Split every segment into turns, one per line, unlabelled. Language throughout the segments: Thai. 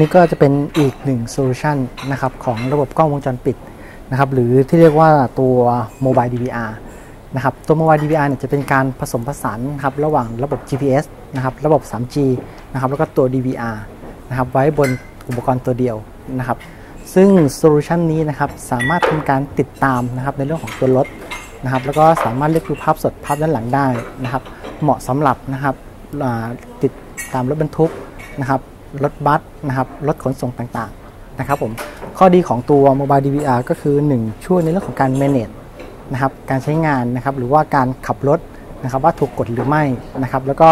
นี้ก็จะเป็นอีกหนึ่งโซลูชันนะครับของระบบกล้องวงจรปิดนะครับหรือที่เรียกว่าตัว Mobile DVR นะครับตัว Mobile DVR เนี่ยจะเป็นการผสมผสานนะครับระหว่างระบบ GPS นะครับระบบ 3G นะครับแล้วก็ตัว DVR นะครับไว้บนอุปกรณ์ตัวเดียวนะครับซึ่งโซลูชันนี้นะครับสามารถทำการติดตามนะครับในเรื่องของตัวรถนะครับแล้วก็สามารถเลือกดูภาพสดภาพด้านหลังได้นะครับเหมาะสำหรับนะครับติดตามรถบรรทุกนะครับ รถบัสนะครับรถขนส่งต่างๆนะครับผมข้อดีของตัว Mobile DVR ก็คือ 1 ช่วยในเรื่องของการ manage นะครับการใช้งานนะครับหรือว่าการขับรถนะครับว่าถูกกดหรือไม่นะครับแล้วก็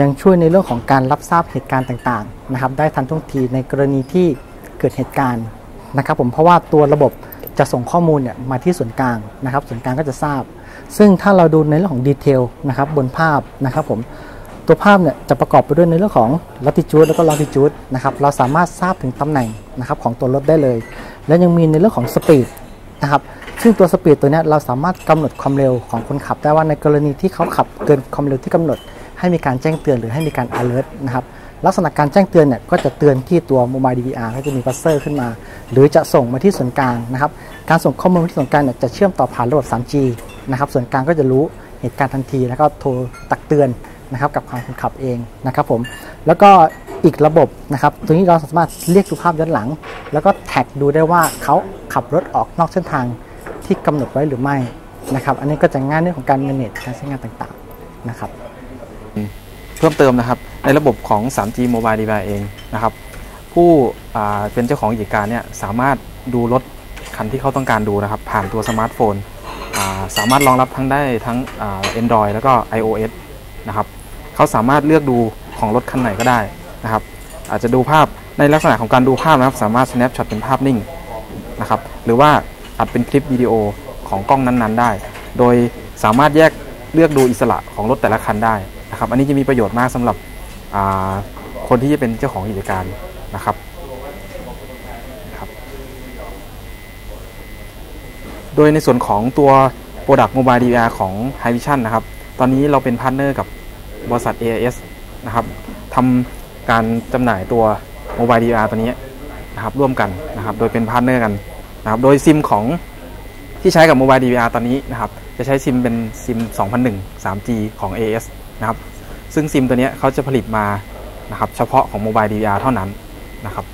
ยังช่วยในเรื่องของการรับทราบเหตุการณ์ต่างๆนะครับได้ทันท่วงทีในกรณีที่เกิดเหตุการณ์นะครับผมเพราะว่าตัวระบบจะส่งข้อมูลเนี่ยมาที่ส่วนกลางนะครับส่วนกลางก็จะทราบ ซึ่งถ้าเราดูในเรื่องของดีเทลนะครับบนภาพนะครับผม ตัวภาพเนี่ยจะประกอบไปด้วยในเรื่องของ latitude แล้วก็ longitude นะครับ เราสามารถทราบถึงตำแหน่งนะครับของตัวรถได้เลย และยังมีในเรื่องของ speed นะครับ ซึ่งตัวสปีดตัวนี้เราสามารถกำหนดความเร็วของคนขับ ได้ว่าในกรณีที่เขาขับเกินความเร็วที่กำหนด ให้มีการแจ้งเตือนหรือให้มีการ alert นะครับ ลักษณะการแจ้งเตือนเนี่ยก็จะเตือนที่ตัว mobile DVR ก็จะมีบัสเซอร์ขึ้นมา หรือจะส่งมาที่ส่วนกลางนะครับ การส่งข้อมูลที่ส่วนกลางเนี่ยจะเชื่อมต่อผ่านระบบ 3G นะครับ ส่วนกลางก็จะรู้เหตุการณ์ทันทีแล้วก็โทรตักเตือน นะครับกับทางคนขับเองนะครับผมแล้วก็อีกระบบนะครับตัวนี้เราสามารถเรียกดูภาพย้อนหลัง แล้วก็แท็กดูได้ว่าเขาขับรถออกนอกเส้นทางที่กำหนดไว้หรือไม่นะครับ อันนี้ก็จะง่ายในเรื่องของการ manage การใช้งานต่างๆนะครับ
เพิ่มเติมนะครับ ในระบบของ 3G Mobile Device เองนะครับ ผู้เป็นเจ้าของกิจการเนี่ยสามารถดูรถคันที่เขาต้องการดูนะครับ ผ่านตัวสมาร์ทโฟน สามารถรองรับทั้งได้ทั้ง Android แล้วก็ iOS นะครับ เขาสามารถเลือกดูของรถคันไหนก็ได้นะครับ อาจจะดูภาพในลักษณะของการดูภาพนะครับ สามารถ snapshot เป็นภาพนิ่งนะครับ หรือว่าอัดเป็นคลิปวิดีโอของกล้องนั้นๆ ได้ โดยสามารถแยกเลือกดูอิสระของรถแต่ละคันได้นะครับ อันนี้จะมีประโยชน์มากสำหรับคนที่จะเป็นเจ้าของกิจการนะครับโดยในส่วนของตัว Product Mobile DVR ของ h i Vision นะครับ ตอนนี้เราเป็นพาร์ทเนอร์กับ บริษัท AIS นะครับทำการจำหน่ายตัว Mobile DR ตัวนี้นะครับร่วมกันนะครับโดยเป็นพาร์ทเนอร์กันนะครับโดยซิมของที่ใช้กับ Mobile DR ตอนนี้นะครับจะใช้ซิมเป็นซิม 2001 3G ของ AIS นะครับซึ่งซิมตัวนี้เขาจะผลิตมานะครับเฉพาะของ Mobile DR เท่านั้นนะครับ